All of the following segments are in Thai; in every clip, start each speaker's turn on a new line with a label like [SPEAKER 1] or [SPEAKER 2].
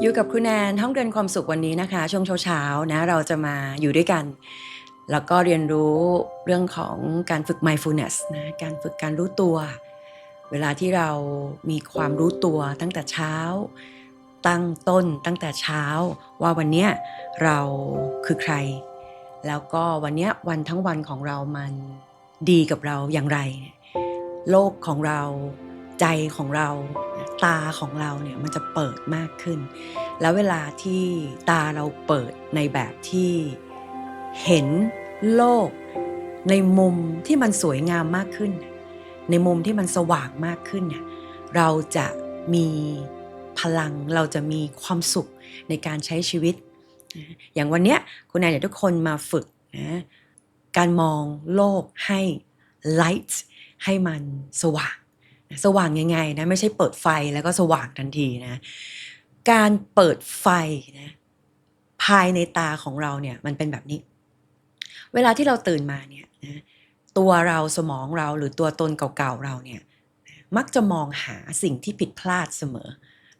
[SPEAKER 1] อยู่กับคุณแนนห้องเรียนความสุขวันนี้นะคะ ช่วงเช้าๆนะเราจะมาอยู่ด้วยกัน แล้วก็เรียนรู้เรื่องของการฝึก mindfulness นะการฝึกการรู้ตัว เวลาที่เรามีความรู้ตัวตั้งแต่เช้า ตั้งต้นตั้งแต่เช้า ว่าวันเนี้ยเราคือใคร แล้วก็วันเนี้ยวันทั้งวันของเรามันดีกับเราอย่างไร โลกของเราใจของเรา ตาของเราเนี่ยมันจะเปิดมากขึ้น แล้วเวลาที่ตาเราเปิดในแบบที่เห็นโลก ในมุมที่มันสวยงามมากขึ้น ในมุมที่มันสว่างมากขึ้นเนี่ยเราจะมีพลังเราจะมีความสุขในการใช้ชีวิต อย่างวันเนี้ยคุณแอนอยากทุกคนมาฝึกนะการมองโลกให้ light ให้มันสว่าง สว่างยังไงนะไม่ใช่เปิดไฟแล้วก็สว่างทันทีนะ การเปิดไฟนะภายในตาของเราเนี่ยมันเป็นแบบนี้ เวลาที่เราตื่นมาเนี่ยนะตัวเราสมองเราหรือตัวตนเก่าๆเราเนี่ยมักจะมองหาสิ่งที่ผิดพลาดเสมอ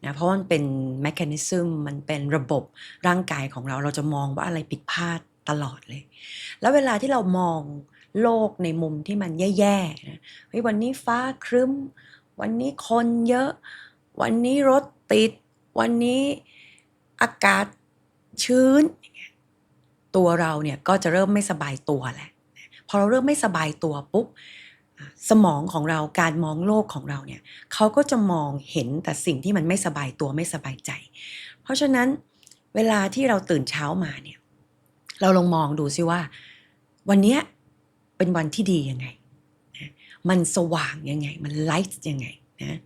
[SPEAKER 1] นะเพราะมันเป็นแมคานิซึมมันเป็นระบบร่างกายของเราเราจะมองว่าอะไรผิดพลาดตลอดเลย แล้วเวลาที่เรามอง โลกในมุมที่มันแย่ๆนะเฮ้ยวันนี้ฟ้าครึ้ม วันนี้คนเยอะ วันนี้รถติด วันนี้อากาศชื้น ตัวเราเนี่ยก็จะเริ่มไม่สบายตัวแหละ พอเราเริ่มไม่สบายตัวปุ๊บสมองของเราการมองโลกของเราเนี่ยเขาก็จะมองเห็นแต่สิ่งที่มันไม่สบายตัวไม่สบายใจ เพราะฉะนั้นเวลาที่เราตื่นเช้ามาเนี่ยเราลองมองดูซิว่า วันเนี้ย เป็นวันที่ดียังไงนะมันสว่างยังไง มันไลท์ยังไงนะ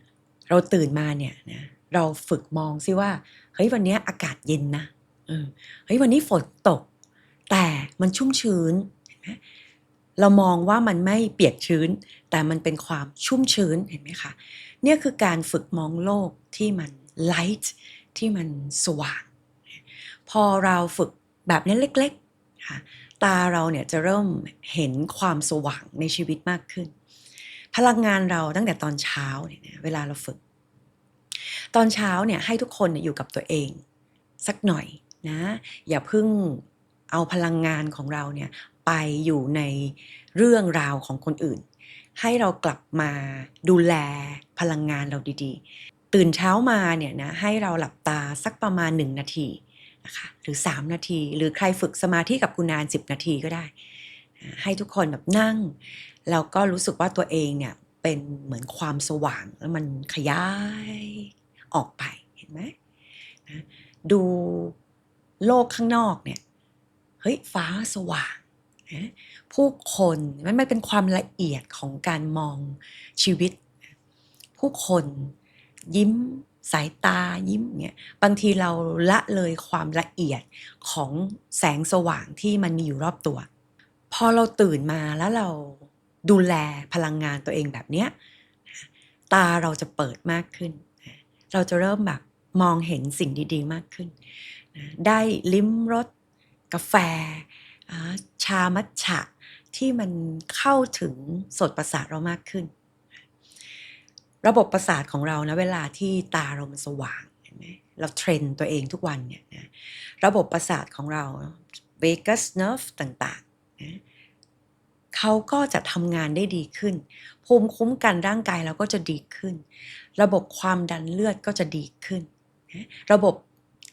[SPEAKER 1] เราตื่นมาเนี่ยนะเราฝึกมองซิว่าเฮ้ยวันนี้อากาศเย็นนะเออเฮ้ยวันนี้ฝนตก แต่มันชุ่มชื้นเห็นไหมเรามองว่ามันไม่เปียกชื้น แต่มันเป็นความชุ่มชื้นเห็นไหมคะเนี่ยคือการฝึกมองโลกที่มันไลท์ที่มันสว่าง พอเราฝึกแบบนี้เล็กๆค่ะ ตาเราเนี่ยจะเริ่มเห็นความสว่างในชีวิตมากขึ้น พลังงานเราตั้งแต่ตอนเช้าเนี่ยเวลาเราฝึก ตอนเช้าเนี่ยให้ทุกคนนยอยู่กับตัวเอง สักหน่อยนะอย่าเพิ่งเอาพลังงานของเราเนี่ยไปอยู่ในเรื่องราวของคนอื่น ให้เรากลับมาดูแลพลังงานเราดีๆ ตื่นเช้ามาเนี่ยนะให้เราหลับตาสักประมาณ1นาที นะคะหรือ 3 นาที หรือใครฝึกสมาธิกับคุณนาน 10 นาทีก็ได้ ให้ทุกคนแบบนั่ง แล้วก็รู้สึกว่าตัวเองเนี่ยเป็นเหมือนความสว่างแล้วมันขยายออกไปเห็นไหมนะดูโลกข้างนอกเนี่ยเฮ้ยฟ้าสว่างนะผู้คนมันไม่เป็นความละเอียดของการมองชีวิต ผู้คนยิ้ม สายตายิ้มเนี่ยบางทีเราละเลยความละเอียดของแสงสว่างที่มันมีอยู่รอบตัว พอเราตื่นมาแล้วเราดูแลพลังงานตัวเองแบบเนี้ยตาเราจะเปิดมากขึ้น เราจะเริ่มแบบมองเห็นสิ่งดีๆ มากขึ้น ได้ลิ้มรสกาแฟอ่าชามัทฉะที่มันเข้าถึงสดประสาทเรามากขึ้น ระบบประสาทของเรานะเวลาที่ตาเรามันสว่างเห็นไหมเราเทรนตัวเองทุกวันเนี่ยนะระบบประสาทของเราเวกัสเนิร์ฟต่างๆนะเขาก็จะทำงานได้ดีขึ้น ภูมิคุ้มกันร่างกายเราก็จะดีขึ้น ระบบความดันเลือดก็จะดีขึ้นนะระบบ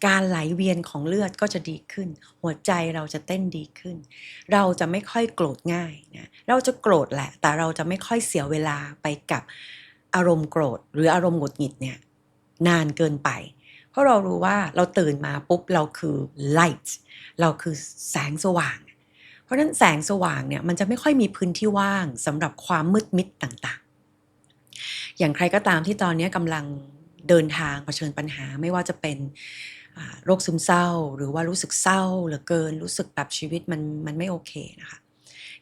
[SPEAKER 1] การไหลเวียนของเลือดก็จะดีขึ้น หัวใจเราจะเต้นดีขึ้น เราจะไม่ค่อยโกรธง่ายนะเราจะโกรธแหละ แต่เราจะไม่ค่อยเสียเวลาไปกับ อารมณ์โกรธ หรืออารมณ์หงุดหงิดเนี่ยนานเกินไป เพราะเรารู้ว่าเราตื่นมาปุ๊บเราคือ light เราคือแสงสว่าง เพราะนั้นแสงสว่างเนี่ยมันจะไม่ค่อยมีพื้นที่ว่างสำหรับความมืดมิดต่างๆ อย่างใครก็ตามที่ตอนนี้กำลังเดินทางเผชิญปัญหาไม่ว่าจะเป็นโรคซึมเศร้า หรือว่ารู้สึกเศร้าเหลือเกินรู้สึกแบบชีวิตมันมันไม่โอเคนะคะ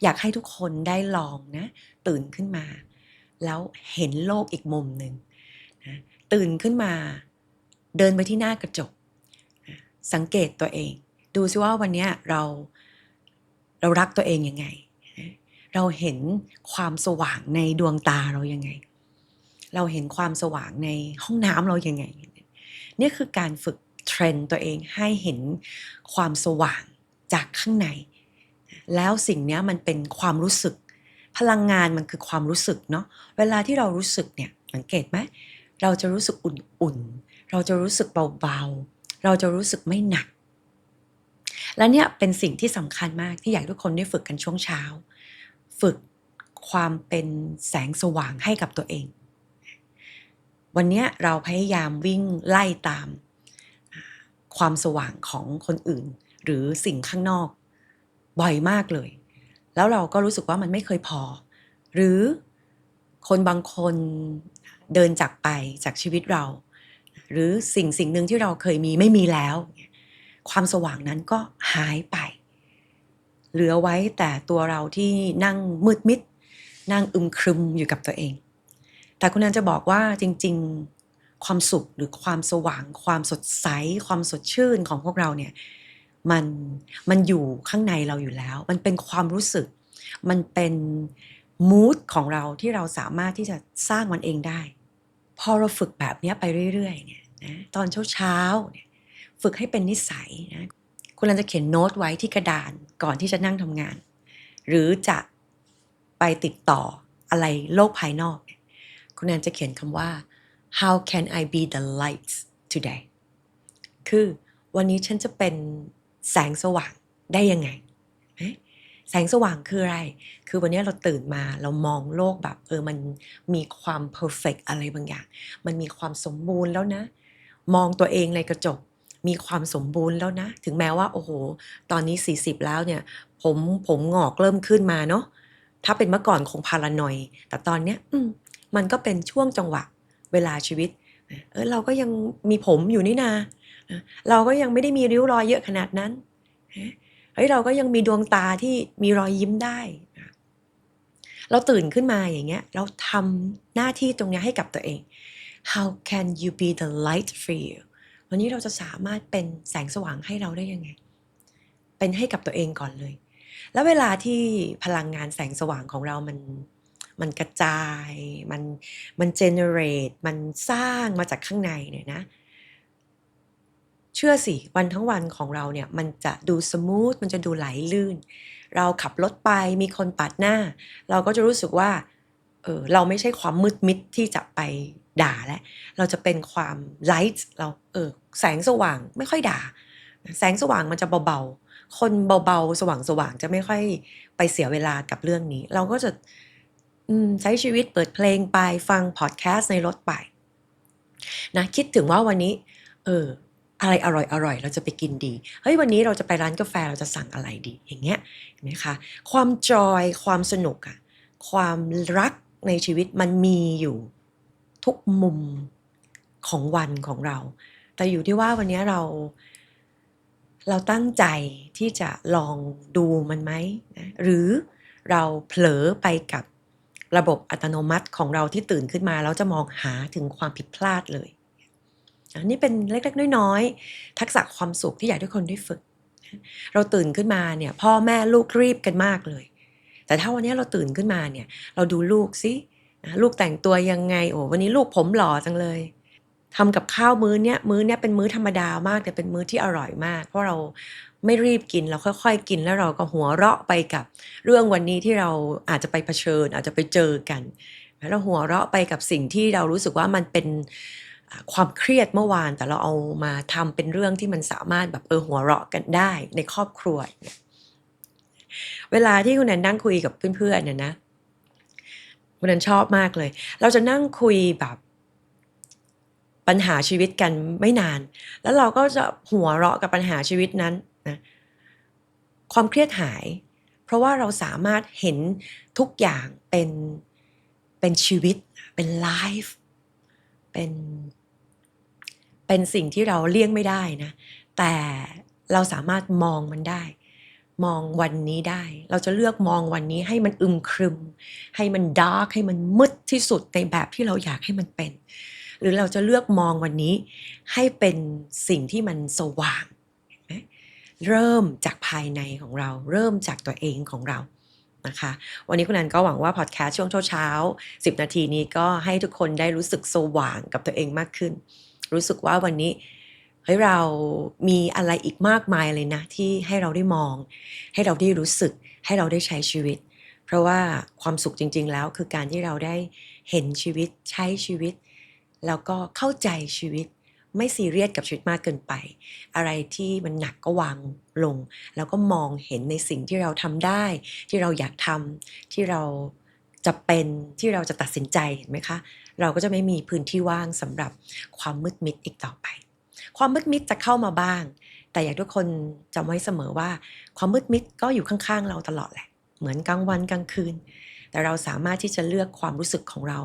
[SPEAKER 1] อยากให้ทุกคนได้ลองนะตื่นขึ้นมา แล้วเห็นโลกอีกมุมหนึ่งนะตื่นขึ้นมาเดินไปที่หน้ากระจกนะสังเกตตัวเอง ดูซิว่าวันนี้เราเรารักตัวเองยังไงนะเราเห็นความสว่างในดวงตาเรายังไง เราเห็นความสว่างในห้องน้ำเรายังไงเนี่ยคือการฝึกเทรนตัวเองให้เห็นความสว่างจากข้างใน แล้วสิ่งนี้มันเป็นความรู้สึก พลังงานมันคือความรู้สึกเนาะเวลาที่เรารู้สึกเนี่ยสังเกตไหมเราจะรู้สึกอุ่นๆ เราจะรู้สึกเบาๆ เราจะรู้สึกไม่หนัก และเนี่ยเป็นสิ่งที่สำคัญมากที่อยากทุกคนได้ฝึกกันช่วงเช้า ฝึกความเป็นแสงสว่างให้กับตัวเอง วันนี้เราพยายามวิ่งไล่ตามความสว่างของคนอื่น หรือสิ่งข้างนอก บ่อยมากเลย แล้วเราก็รู้สึกว่ามันไม่เคยพอ หรือคนบางคนเดินจากไปจากชีวิตเรา หรือสิ่งสิ่งหนึ่งที่เราเคยมีไม่มีแล้ว ความสว่างนั้นก็หายไป เหลือไว้แต่ตัวเราที่นั่งมืดมิด นั่งอึมครึมอยู่กับตัวเอง แต่คุณนันจะบอกว่าจริง ๆ ความสุขหรือความสว่าง ความสดใส ความสดชื่นของพวกเราเนี่ย มันมันอยู่ข้างในเราอยู่แล้ว มันเป็นความรู้สึก มันเป็นมูดของเราที่เราสามารถที่จะสร้างมันเองได้ พอเราฝึกแบบนี้ไปเรื่อยๆเนี่ยนะตอนเช้าๆเนี่ยฝึกให้เป็นนิสัยนะคุณลันจะเขียนโน้ตไว้ที่กระดานก่อนที่จะนั่งทำงาน หรือจะไปติดต่ออะไรโลกภายนอก คุณแอนจะเขียนคำว่า how can I be the light today คือวันนี้ฉันจะเป็น แสงสว่างได้ยังไง แสงสว่างคืออะไร คือวันนี้เราตื่นมาเรามองโลกแบบเออมันมีความเพอร์เฟกอะไรบางอย่าง มันมีความสมบูรณ์แล้วนะ มองตัวเองในกระจกมีความสมบูรณ์แล้วนะ ถึงแม้ว่าโอ้โห ตอนนี้ 40 แล้วเนี่ย ผมผมงอกเริ่มขึ้นมาเนาะ ถ้าเป็นเมื่อก่อนคงพารานอย แต่ตอนเนี้ยอืมมันก็เป็นช่วงจังหวะเวลาชีวิต เออเราก็ยังมีผมอยู่นี่นา เราก็ยังไม่ได้มีริ้วรอยเยอะขนาดนั้นเฮ้ยเราก็ยังมีดวงตาที่มีรอยยิ้มได้ เราตื่นขึ้นมาอย่างเงี้ย เราทำหน้าที่ตรงนี้ให้กับตัวเอง how can you be the light for you วันนี้เราจะสามารถเป็นแสงสว่างให้เราได้ยังไง เป็นให้กับตัวเองก่อนเลย แล้วเวลาที่พลังงานแสงสว่างของเรามันมันกระจาย มันมัน generate มันสร้างมาจากข้างในเนี่ยนะ เชื่อสิวันทั้งวันของเราเนี่ยมันจะดูสมูทมันจะดูไหลลื่น เราขับรถไปมีคนปาดหน้า เราก็จะรู้สึกว่าเออเราไม่ใช่ความมืดมิดที่จะไปด่าแล้วเราจะเป็นความไลท์เราเออแสงสว่างไม่ค่อยด่า แสงสว่างมันจะเบาๆ คนเบาๆ สว่างๆ จะไม่ค่อยไปเสียเวลากับเรื่องนี้ เราก็จะใช้ชีวิตเปิดเพลงไปฟังพอดแคสต์ในรถไปนะคิดถึงว่าวันนี้ เออ อะไรอร่อยอร่อยเราจะไปกินดี เฮ้ยวันนี้เราจะไปร้านกาแฟเราจะสั่งอะไรดี อย่างเงี้ยเห็นไหมคะ ความจอยความสนุกอะความรักในชีวิตมันมีอยู่ทุกมุมของวันของเรา แต่อยู่ที่ว่าวันนี้เรา เราตั้งใจที่จะลองดูมันไหมนะหรือเราเผลอไปกับระบบอัตโนมัติของเราที่ตื่นขึ้นมาแล้วจะมองหาถึงความผิดพลาดเลย อันนี้เป็นเล็กๆน้อยๆทักษะความสุขที่อยากให้ทุกคนได้ฝึก เราตื่นขึ้นมาเนี่ยพ่อแม่ลูกรีบกันมากเลย แต่ถ้าวันนี้เราตื่นขึ้นมาเนี่ยเราดูลูกสิลูกแต่งตัวยังไงโอ้วันนี้ลูกผมหล่อจังเลยทำกับข้าวมื้อเนี้ยมื้อเนี้ยเป็นมื้อธรรมดามากแต่เป็นมื้อที่อร่อยมาก เพราะเราไม่รีบกินเราค่อย ๆ กินแล้วเราก็หัวเราะไปกับเรื่องวันนี้ที่เราอาจจะไปเผชิญ อาจจะไปเจอกันแล้วหัวเราะไปกับสิ่งที่เรารู้สึกว่ามันเป็น ความเครียดเมื่อวานแต่เราเอามาทำเป็นเรื่องที่มันสามารถแบบเออหัวเราะกันได้ในครอบครัวเวลาที่คุณแนนนั่งคุยกับเพื่อนๆเนี่ยนะคุณแนนชอบมากเลย เราจะนั่งคุยแบบปัญหาชีวิตกันไม่นาน แล้วเราก็จะหัวเราะกับปัญหาชีวิตนั้นนะความเครียดหาย เพราะว่าเราสามารถเห็นทุกอย่างเป็นเป็นชีวิตเป็นไลฟ์เป็น เป็นสิ่งที่เราเลี่ยงไม่ได้นะ แต่เราสามารถมองมันได้ มองวันนี้ได้ เราจะเลือกมองวันนี้ให้มันอึมครึม ให้มันดาร์กให้มันมืดที่สุดในแบบที่เราอยากให้มันเป็น หรือเราจะเลือกมองวันนี้ ให้เป็นสิ่งที่มันสว่างเริ่มจากภายในของเรา เริ่มจากตัวเองของเรานะคะ วันนี้คุณนันก็หวังว่าพอดแคสต์ช่วงเช้าๆ10 นาทีนี้ก็ให้ทุกคนได้รู้สึกสว่างกับตัวเองมากขึ้น รู้สึกว่าวันนี้เฮ้ยเรามีอะไรอีกมากมายเลยนะ ที่ให้เราได้มอง ให้เราได้รู้สึก ให้เราได้ใช้ชีวิต เพราะว่าความสุขจริง ๆ แล้วคือการที่เราได้เห็นชีวิตใช้ชีวิต แล้วก็เข้าใจชีวิต ไม่ซีเรียสกับชีวิตมากเกินไป อะไรที่มันหนักก็วางลง แล้วก็มองเห็นในสิ่งที่เราทำได้ ที่เราอยากทำที่เรา จะเป็นที่เราจะตัดสินใจเห็นไหมคะ เราก็จะไม่มีพื้นที่ว่างสำหรับความมืดมิดอีกต่อไป ความมืดมิดจะเข้ามาบ้าง แต่อยากทุกคนจำไว้เสมอว่า ความมืดมิดก็อยู่ข้างๆ เราตลอดแหละ เหมือนกลางวันกลางคืน แต่เราสามารถที่จะเลือกความรู้สึกของเรา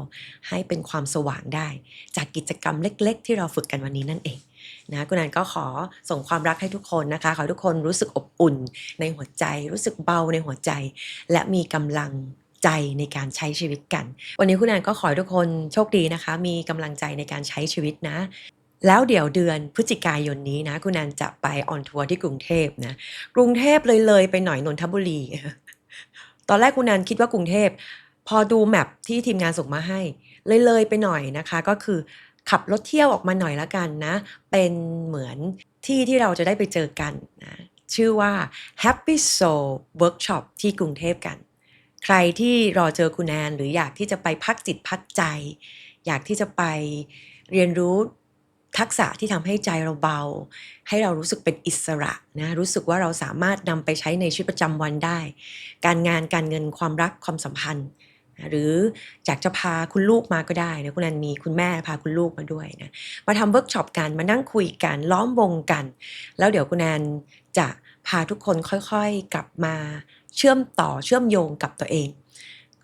[SPEAKER 1] ให้เป็นความสว่างได้ จากกิจกรรมเล็ก ๆ ที่เราฝึกกันวันนี้นั่นเองนะคุณนันก็ขอส่งความรักให้ทุกคนนะคะ ขอให้ทุกคนรู้สึกอบอุ่นในหัวใจ รู้สึกเบาในหัวใจ และมีกำลัง ใจในการใช้ชีวิตกัน วันนี้คุณแอนก็ขอให้ทุกคนโชคดีนะคะ มีกำลังใจในการใช้ชีวิตนะ แล้วเดี๋ยวเดือนพฤศจิกายนนี้นะ คุณแอนจะไปออนทัวร์ที่กรุงเทพนะ กรุงเทพเลยเลยไปหน่อยนนทบุรี ตอนแรกคุณแอนคิดว่ากรุงเทพ พอดูแมปที่ทีมงานส่งมาให้ เลยเลยไปหน่อยนะคะ ก็คือขับรถเที่ยวออกมาหน่อยละกันนะ เป็นเหมือนที่ที่เราจะได้ไปเจอกันนะ ชื่อว่า Happy Soul Workshop ที่กรุงเทพกัน ใครที่รอเจอคุณแอนหรืออยากที่จะไปพักจิตพักใจ อยากที่จะไปเรียนรู้ทักษะที่ทำให้ใจเราเบา ให้เรารู้สึกเป็นอิสระนะรู้สึกว่าเราสามารถนำไปใช้ในชีวิตประจำวันได้ การงานการเงินความรักความสัมพันธ์ หรืออยากจะพาคุณลูกมาก็ได้นะคุณแอนมีคุณแม่พาคุณลูกมาด้วยนะมาทำเวิร์กช็อปกันมานั่งคุยกันล้อมวงกัน แล้วเดี๋ยวคุณแอนจะพาทุกคนค่อยๆ กลับมา เชื่อมต่อเชื่อมโยงกับตัวเอง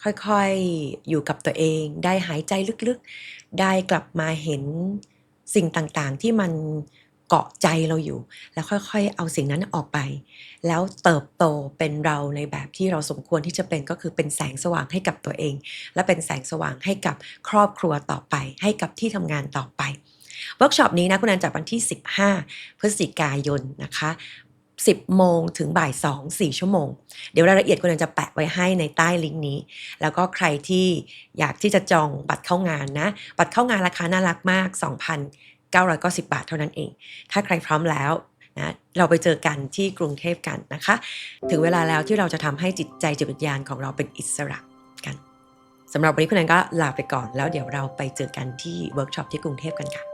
[SPEAKER 1] ค่อยๆอยู่กับตัวเอง ได้หายใจลึกๆ ได้กลับมาเห็นสิ่งต่างๆที่มันเกาะใจเราอยู่ แล้วค่อยๆ เอาสิ่งนั้นออกไป แล้วเติบโตเป็นเราในแบบที่เราสมควรที่จะเป็นก็คือเป็นแสงสว่างให้กับตัวเอง และเป็นแสงสว่างให้กับครอบครัวต่อไป ให้กับที่ทำงานต่อไปเวิร์กช็อปนี้นะคุณแอนจัดวันที่ 15 พฤศจิกายนนะคะ 10 โมงถึงบ่าย 2 4 ชั่วโมง เดี๋ยวรายละเอียดคุณแอนจะแปะไว้ให้ในใต้ลิงก์นี้ แล้วก็ใครที่อยากที่จะจองบัตรเข้างานนะ บัตรเข้างานราคาน่ารักมาก 2,990 บาทเท่านั้นเอง ถ้าใครพร้อมแล้วนะเราไปเจอกันที่กรุงเทพกันนะคะ ถึงเวลาแล้วที่เราจะทำให้จิตใจจิตวิญญาณของเราเป็นอิสระกันสำหรับวันนี้คุณแอนก็ลาไปก่อน แล้วเดี๋ยวเราไปเจอกันที่เวิร์กช็อปที่กรุงเทพกันค่ะ